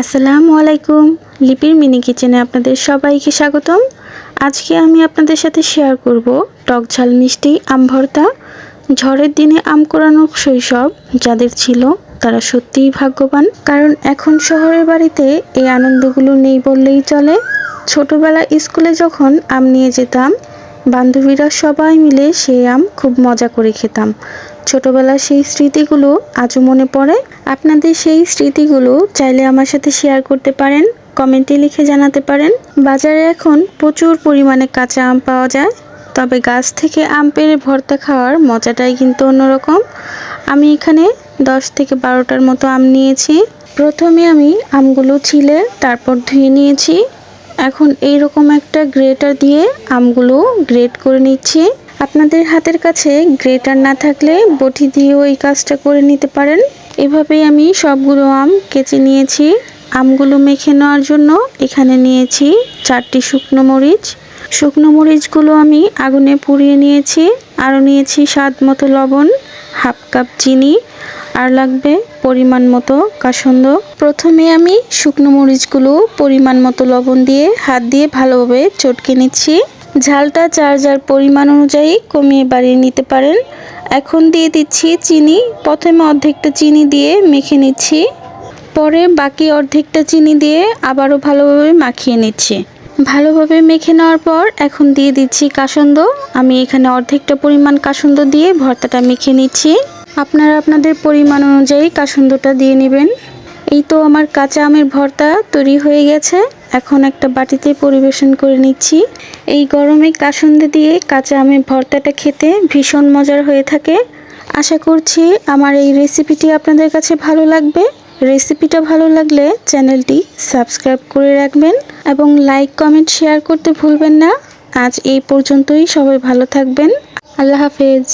আসসালামু আলাইকুম। লিপির মিনি কিচেনে আপনাদের সবাইকে স্বাগতম। আজকে আমি আপনাদের সাথে শেয়ার করব টক ঝাল মিষ্টি আম ভর্তা। ঝড়ের দিনে আম কোরানোর শৈশব, যাদের ছিল, তারা সত্যিই ভাগ্যবান। কারণ এখন শহরের বাড়িতে এই আনন্দগুলো নেই বললেই চলে। ছোটবেলা স্কুলে যখন আম নিয়ে যেতাম বান্ধবীরা সবাই মিলে সেই আম খুব মজা করে খেতাম। ছোটবেলার সেই স্মৃতিগুলো আজও মনে পড়ে। আপনাদের সেই স্মৃতিগুলো চাইলে আমার সাথে শেয়ার করতে পারেন, কমেন্টে লিখে জানাতে পারেন। বাজারে এখন প্রচুর পরিমাণে কাঁচা আম পাওয়া যায়, তবে গাছ থেকে আম পেড়ে ভর্তা খাওয়ার মজাটাই কিন্তু অন্যরকম। আমি এখানে দশ থেকে বারোটার মতো আম নিয়েছি। প্রথমে আমি আমগুলো ছিলে, তারপর ধুয়ে নিয়েছি। এখন এই রকম একটা গ্রেটার দিয়ে আমগুলো গ্রেট করে নিচ্ছি। আপনাদের হাতের কাছে গ্রেটার না থাকলে বটি দিয়েও এই কাজটা করে নিতে পারেন। এভাবেই আমি সবগুলো আম কেচে নিয়েছি। আমগুলো মেখে নেওয়ার জন্য এখানে নিয়েছি চারটি শুকনো মরিচ। শুকনো মরিচগুলো আমি আগুনে পুড়িয়ে নিয়েছি। আরও নিয়েছি স্বাদ মতো লবণ, হাফ কাপ চিনি আর লাগবে পরিমাণ মতো কাসন্দ। প্রথমে আমি শুকনো মরিচগুলো পরিমাণ মতো লবণ দিয়ে হাত দিয়ে ভালোভাবে চটকে নিচ্ছি। ঝালটা যার যার পরিমাণ অনুযায়ী কমিয়ে বাড়িয়ে নিতে পারেন। এখন দিয়ে দিচ্ছি চিনি। প্রথমে অর্ধেকটা চিনি দিয়ে মেখে নিচ্ছি। পরে বাকি অর্ধেকটা চিনি দিয়ে আবারও ভালোভাবে মাখিয়ে নিচ্ছি। ভালোভাবে মেখে নেওয়ার পর এখন দিয়ে দিচ্ছি কাসন্দ। আমি এখানে অর্ধেকটা পরিমাণ কাসন্দ দিয়ে ভর্তাটা মেখে নিচ্ছি। আপনারা আপনাদের পরিমাণ অনুযায়ী কাসন্দটা দিয়ে নেবেন। এই তো আমার কাঁচা আমের ভর্তা তৈরি হয়ে গেছে। এখন একটা বাটিতে পরিবেশন করে নিচ্ছি। এই গরমে কাসন্দে দিয়ে কাঁচা আমের ভর্তাটা খেতে ভীষণ মজার হয়ে থাকে। আশা করছি আমার এই রেসিপিটি আপনাদের কাছে ভালো লাগবে। রেসিপিটা ভালো লাগলে চ্যানেলটি সাবস্ক্রাইব করে রাখবেন এবং লাইক, কমেন্ট, শেয়ার করতে ভুলবেন না। আজ এই পর্যন্তই সবাই ভালো থাকবেন। আল্লাহ হাফেজ।